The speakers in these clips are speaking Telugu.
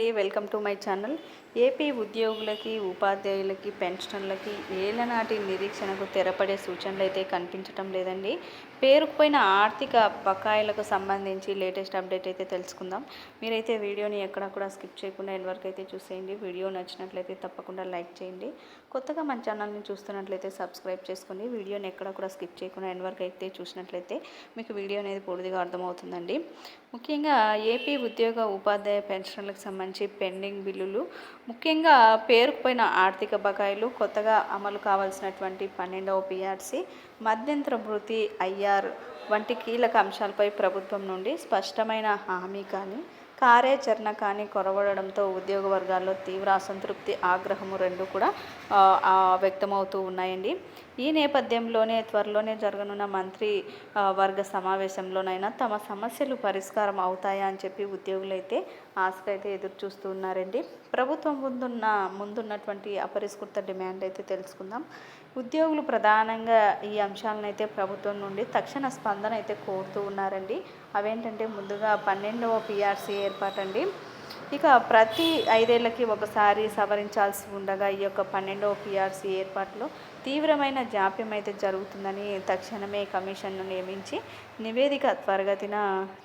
Welcome to my channel AP ఉద్యోగులకి ఉపాధ్యాయులకి పెన్షనర్లకి ఏళ్ళనాటి నిరీక్షణకు తెరపడే సూచనలు అయితే కనిపించటం లేదండి. పేరుకుపోయిన ఆర్థిక బకాయిలకు సంబంధించి లేటెస్ట్ అప్డేట్ అయితే తెలుసుకుందాం. మీరైతే వీడియోని ఎక్కడ కూడా స్కిప్ చేయకుండా ఎండ్ వరకు అయితే చూసేయండి. వీడియో నచ్చినట్లయితే తప్పకుండా లైక్ చేయండి. కొత్తగా మన ఛానల్ని చూస్తున్నట్లయితే సబ్స్క్రైబ్ చేసుకోండి. వీడియోని ఎక్కడ కూడా స్కిప్ చేయకుండా ఎండ్ వరకు అయితే చూసినట్లయితే మీకు వీడియో అనేది పూర్తిగా అర్థమవుతుందండి. ముఖ్యంగా ఏపీ ఉద్యోగ ఉపాధ్యాయ పెన్షన్లకు సంబంధించి పెండింగ్ బిల్లులు ముఖ్యంగా పేరుకుపోయిన ఆర్థిక బకాయిలు కొత్తగా అమలు కావాల్సినటువంటి పన్నెండవ పిఆర్సీ మధ్యంతర భృతి ఐఆర్ వంటి కీలక అంశాలపై ప్రభుత్వం నుండి స్పష్టమైన హామీ కానీ కార్యాచరణ కానీ కొరవడంతో ఉద్యోగ వర్గాల్లో తీవ్ర అసంతృప్తి ఆగ్రహము రెండు కూడా వ్యక్తమవుతూ ఉన్నాయండి. ఈ నేపథ్యంలోనే త్వరలోనే జరగనున్న మంత్రి వర్గ సమావేశంలోనైనా తమ సమస్యలు పరిష్కారం అవుతాయా అని చెప్పి ఉద్యోగులైతే ఆశగా అయితే ఎదురు చూస్తూ ఉన్నారండి. ప్రభుత్వం ముందున్న ముందున్నటువంటి అపరిష్కృత డిమాండ్ అయితే తెలుసుకుందాం. ఉద్యోగులు ప్రధానంగా ఈ అంశాలను అయితే ప్రభుత్వం నుండి తక్షణ స్పందన అయితే కోరుతూ ఉన్నారండి. అవేంటంటే ముందుగా పన్నెండవ పిఆర్సీ ఏర్పాటండి. ఇక ప్రతి ఐదేళ్ళకి ఒకసారి సవరించాల్సి ఉండగా ఈ యొక్క పన్నెండవ పిఆర్సీ ఏర్పాటులో తీవ్రమైన జాప్యం అయితే జరుగుతుందని తక్షణమే కమిషన్ను నియమించి నివేదిక త్వరగతిన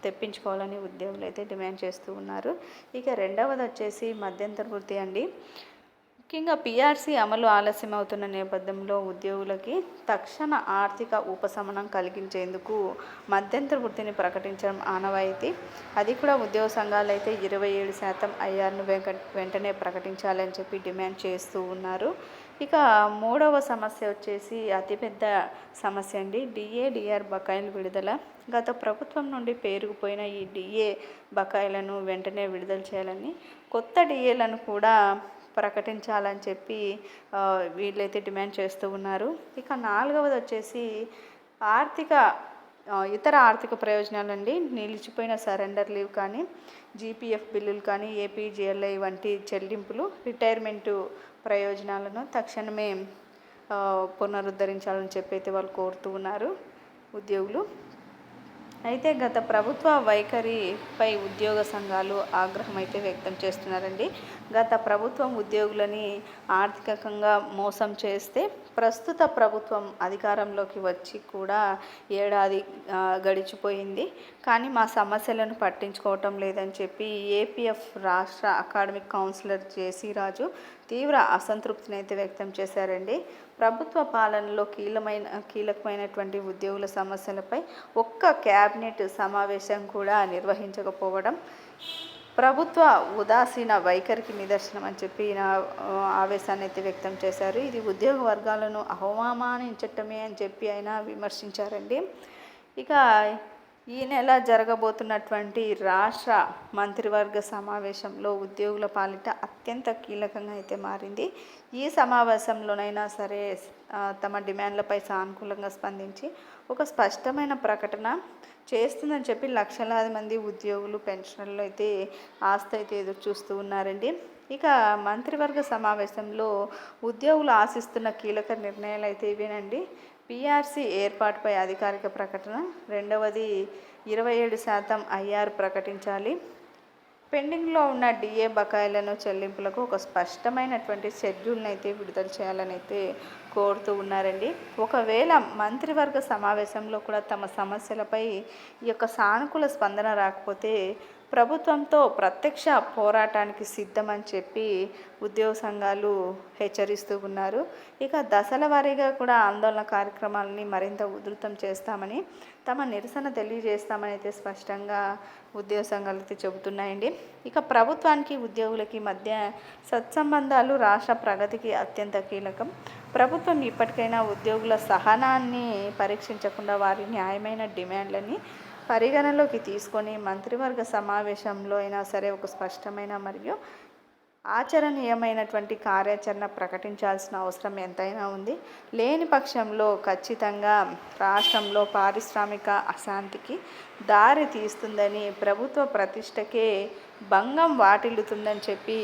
తెప్పించుకోవాలని ఉద్యోగులు అయితే డిమాండ్ చేస్తూ ఉన్నారు. ఇక రెండవది వచ్చేసి మధ్యంతర వృత్తి అండి. ముఖ్యంగా పీఆర్సీ అమలు ఆలస్యం అవుతున్న నేపథ్యంలో ఉద్యోగులకి తక్షణ ఆర్థిక ఉపశమనం కలిగించేందుకు మధ్యంతర వృత్తిని ప్రకటించడం ఆనవాయితీ. అది కూడా ఉద్యోగ సంఘాలు అయితే ఇరవై ఏడు శాతం ఐఆర్ను వెంటనే ప్రకటించాలని చెప్పి డిమాండ్ చేస్తూ ఉన్నారు. ఇక మూడవ సమస్య వచ్చేసి అతిపెద్ద సమస్య అండి. డిఏ డిఆర్ బకాయిలు విడుదల. గత ప్రభుత్వం నుండి పేరుకుపోయిన ఈ డిఏ బకాయిలను వెంటనే విడుదల చేయాలని కొత్త డిఏలను కూడా ప్రకటించాలని చెప్పి వీళ్ళైతే డిమాండ్ చేస్తూ ఉన్నారు. ఇక నాలుగవది వచ్చేసి ఆర్థిక ఇతర ఆర్థిక ప్రయోజనాలండి. నిలిచిపోయిన సరెండర్ లీవ్ కానీ జీపీఎఫ్ బిల్లులు కానీ ఏపీజీఎల్ఐ వంటి చెల్లింపులు రిటైర్మెంటు ప్రయోజనాలను తక్షణమే పునరుద్ధరించాలని చెప్పి అయితే వాళ్ళు కోరుతూ ఉన్నారు ఉద్యోగులు. అయితే గత ప్రభుత్వ వైఖరిపై ఉద్యోగ సంఘాలు ఆగ్రహం అయితే వ్యక్తం చేస్తున్నారండి. గత ప్రభుత్వం ఉద్యోగులని ఆర్థికంగా మోసం చేస్తే ప్రస్తుత ప్రభుత్వం అధికారంలోకి వచ్చి కూడా ఏడాది గడిచిపోయింది. కానీ మా సమస్యలను పట్టించుకోవటం లేదని చెప్పి ఏపీఎఫ్ రాష్ట్ర అకాడమిక్ కౌన్సిలర్ జేసీ రాజు తీవ్ర అసంతృప్తిని అయితే వ్యక్తం చేశారండి. ప్రభుత్వ పాలనలో కీలమైన కీలకమైనటువంటి ఉద్యోగుల సమస్యలపై ఒక్క క్యాబినెట్ సమావేశం కూడా నిర్వహించకపోవడం ప్రభుత్వ ఉదాసీన వైఖరికి నిదర్శనం అని చెప్పి ఆవేశాన్ని అయితే వ్యక్తం చేశారు. ఇది ఉద్యోగ వర్గాలను అవమానించటమే అని చెప్పి ఆయన విమర్శించారండి. ఇక ఈ నెల జరగబోతున్నటువంటి రాష్ట్ర మంత్రివర్గ సమావేశంలో ఉద్యోగుల పాలిట అత్యంత కీలకంగా అయితే మారింది. ఈ సమావేశంలోనైనా సరే తమ డిమాండ్లపై సానుకూలంగా స్పందించి ఒక స్పష్టమైన ప్రకటన చేస్తుందని చెప్పి లక్షలాది మంది ఉద్యోగులు పెన్షన్లు అయితే ఆస్తి అయితే ఎదురు చూస్తూ ఉన్నారండి. ఇక మంత్రివర్గ సమావేశంలో ఉద్యోగులు ఆశిస్తున్న కీలక నిర్ణయాలు అయితే ఇవేనండి. పిఆర్సీ ఏర్పాటుపై అధికారిక ప్రకటన రెండవది ఇరవై ఏడు శాతం ఐఆర్ ప్రకటించాలి. పెండింగ్లో ఉన్న డిఏ బకాయిలను చెల్లింపులకు ఒక స్పష్టమైనటువంటి షెడ్యూల్ని అయితే విడుదల చేయాలని అయితే కోరుతూ ఉన్నారండి. ఒకవేళ మంత్రివర్గ సమావేశంలో కూడా తమ సమస్యలపై ఈ యొక్క సానుకూల స్పందన రాకపోతే ప్రభుత్వంతో ప్రత్యక్ష పోరాటానికి సిద్ధమని చెప్పి ఉద్యోగ సంఘాలు హెచ్చరిస్తూ ఉన్నారు. ఇక దశల వారీగా కూడా ఆందోళన కార్యక్రమాలని మరింత ఉధృతం చేస్తామని తమ నిరసన తెలియజేస్తామని అయితే స్పష్టంగా ఉద్యోగ సంఘాలు అయితే చెబుతున్నాయండి. ఇక ప్రభుత్వానికి ఉద్యోగులకి మధ్య సత్సంబంధాలు రాష్ట్ర ప్రగతికి అత్యంత కీలకం. ప్రభుత్వం ఇప్పటికైనా ఉద్యోగుల సహనాన్ని పరీక్షించకుండా వారి న్యాయమైన డిమాండ్లని పరిగణలోకి తీసుకొని మంత్రివర్గ సమావేశంలో అయినా సరే ఒక స్పష్టమైన మరియు ఆచరణీయమైనటువంటి కార్యాచరణ ప్రకటించాల్సిన అవసరం ఎంతైనా ఉంది. లేని పక్షంలో ఖచ్చితంగా రాష్ట్రంలో పారిశ్రామిక అశాంతికి దారి తీస్తుందని ప్రభుత్వ ప్రతిష్టకే భంగం వాటిల్లుతుందని చెప్పి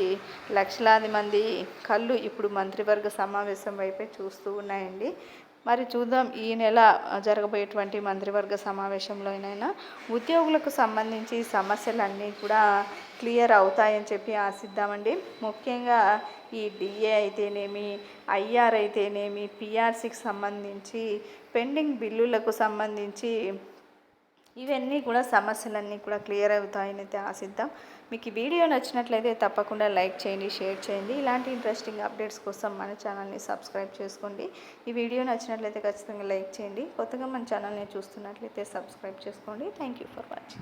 లక్షలాది మంది కళ్ళు ఇప్పుడు మంత్రివర్గ సమావేశం వైపే చూస్తూ ఉన్నాయండి. మరి చూద్దాం ఈ నెల జరగబోయేటువంటి మంత్రివర్గ సమావేశంలోనైనా ఉద్యోగులకు సంబంధించి సమస్యలన్నీ కూడా క్లియర్ అవుతాయని చెప్పి ఆశిద్దామండి. ముఖ్యంగా ఈ డిఏ అయితేనేమి ఐఆర్ అయితేనేమి పిఆర్సీకి సంబంధించి పెండింగ్ బిల్లులకు సంబంధించి ఇవన్నీ కూడా సమస్యలన్నీ కూడా క్లియర్ అవుతాయని అయితే ఆశిద్దాం. మీకు ఈ వీడియో నచ్చినట్లయితే తప్పకుండా లైక్ చేయండి షేర్ చేయండి. ఇలాంటి ఇంట్రెస్టింగ్ అప్డేట్స్ కోసం మన ఛానల్ని సబ్స్క్రైబ్ చేసుకోండి. ఈ వీడియో నచ్చినట్లయితే ఖచ్చితంగా లైక్ చేయండి. కొత్తగా మన ఛానల్ని చూస్తున్నట్లయితే సబ్స్క్రైబ్ చేసుకోండి. Thank you for watching.